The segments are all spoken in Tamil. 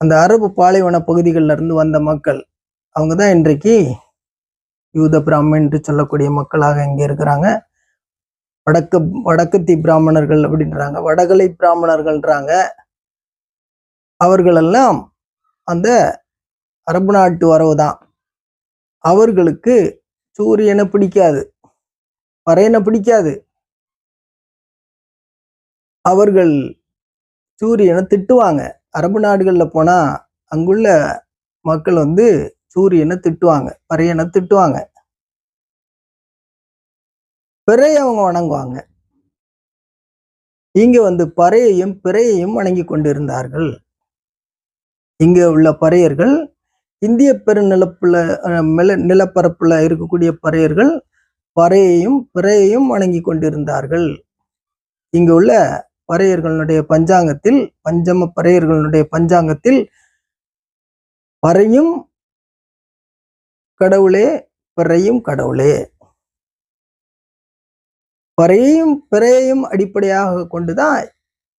அந்த அரபு பாலைவன பகுதிகளில் இருந்து வந்த மக்கள் அவங்க தான் இன்றைக்கு யூத பிராமன் என்று சொல்லக்கூடிய மக்களாக இங்கே இருக்கிறாங்க. வடக்கு வடக்கத்தி பிராமணர்கள் அப்படின்றாங்க. வடகலை பிராமணர்கள்ன்றாங்க. அவர்களெல்லாம் அந்த அரபு நாட்டு வரவு தான் அவர்களுக்கு சூரியனை பிடிக்காது வரையனை பிடிக்காது. அவர்கள் சூரியனை திட்டுவாங்க. அரபு நாடுகளில் போனா அங்குள்ள மக்கள் வந்து சூரியனை திட்டுவாங்க பறையனை திட்டுவாங்க. பிறையை அவங்க வணங்குவாங்க. இங்க வந்து பறையையும் பிறையையும் வணங்கி கொண்டிருந்தார்கள். இங்க உள்ள பறையர்கள் இந்திய பெருநிலப்புல நில நிலப்பரப்புல இருக்கக்கூடிய பறையர்கள் பறையையும் பிறையையும் வணங்கி கொண்டிருந்தார்கள். இங்க உள்ள பறையர்களுடைய பஞ்சாங்கத்தில் பஞ்சம பறையர்களுடைய பஞ்சாங்கத்தில் பறையும் கடவுளே பிறையும் கடவுளே. பறையையும் பிறையையும் அடிப்படையாக கொண்டுதான்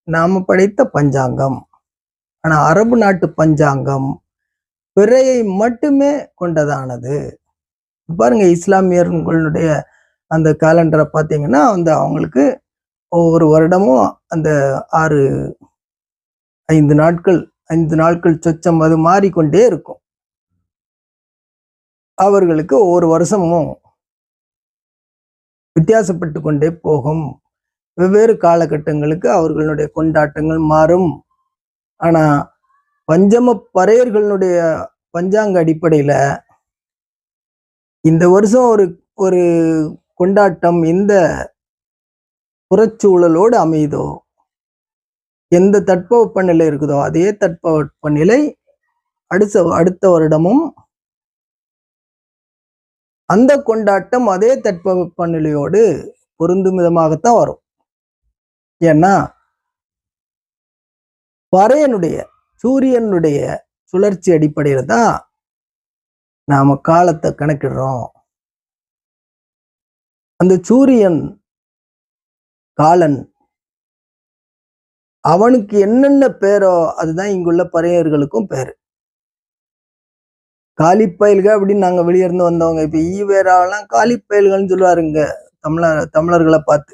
நாம படைத்த பஞ்சாங்கம். ஆனா அரபு நாட்டு பஞ்சாங்கம் பிறையை மட்டுமே கொண்டதானது. பாருங்க இஸ்லாமியர்களுடைய அந்த காலண்டரை பார்த்தீங்கன்னா வந்து அவங்களுக்கு ஒவ்வொரு வருடமும் அந்த ஆறு ஐந்து நாட்கள் ஐந்து நாட்கள் சொச்சம் அது மாறிக்கொண்டே இருக்கும். அவர்களுக்கு ஒவ்வொரு வருஷமும் வித்தியாசப்பட்டு கொண்டே போகும். வெவ்வேறு காலகட்டங்களுக்கு அவர்களுடைய கொண்டாட்டங்கள் மாறும். ஆனா பஞ்சம பறையர்களுடைய பஞ்சாங்க அடிப்படையில இந்த வருஷம் ஒரு ஒரு கொண்டாட்டம் இந்த புறச்சூழலோடு அமையுதோ? எந்த தட்பவெப்பநிலை இருக்குதோ அதே தட்பவெப்பநிலை அடுத்த அடுத்த வருடமும் அந்த கொண்டாட்டம் அதே தட்பவெப்பநிலையோடு பொருந்தும் விதமாகத்தான் வரும். ஏன்னா பறையனுடைய சூரியனுடைய சுழற்சி அடிப்படையில் தான் நாம காலத்தை கணக்கிடுறோம். அந்த சூரியன் காலன். அவனுக்கு என்னென்ன பேரோ அதுதான் இங்குள்ள பறையர்களுக்கும் பேரு. காலிப்பயல்கள் அப்படின்னு நாங்க வெளியே இருந்து வந்தவங்க. இப்ப ஈவேராவெல்லாம் காலிப்பயல்கள்னு சொல்லுவாருங்க தமிழர் தமிழர்களை பார்த்து.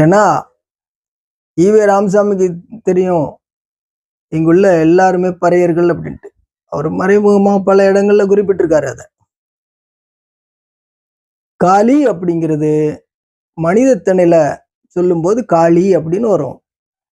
ஏன்னா ஈவே ராமசாமிக்கு தெரியும் இங்குள்ள எல்லாருமே பறையர்கள் அப்படின்ட்டு. அவர் மறைமுகமா பல இடங்கள்ல குறிப்பிட்டிருக்காரு அதை. காளி அப்படிங்கிறது மனிதத்தனில சொல்லும்போது காளி அப்படின்னு வரும்.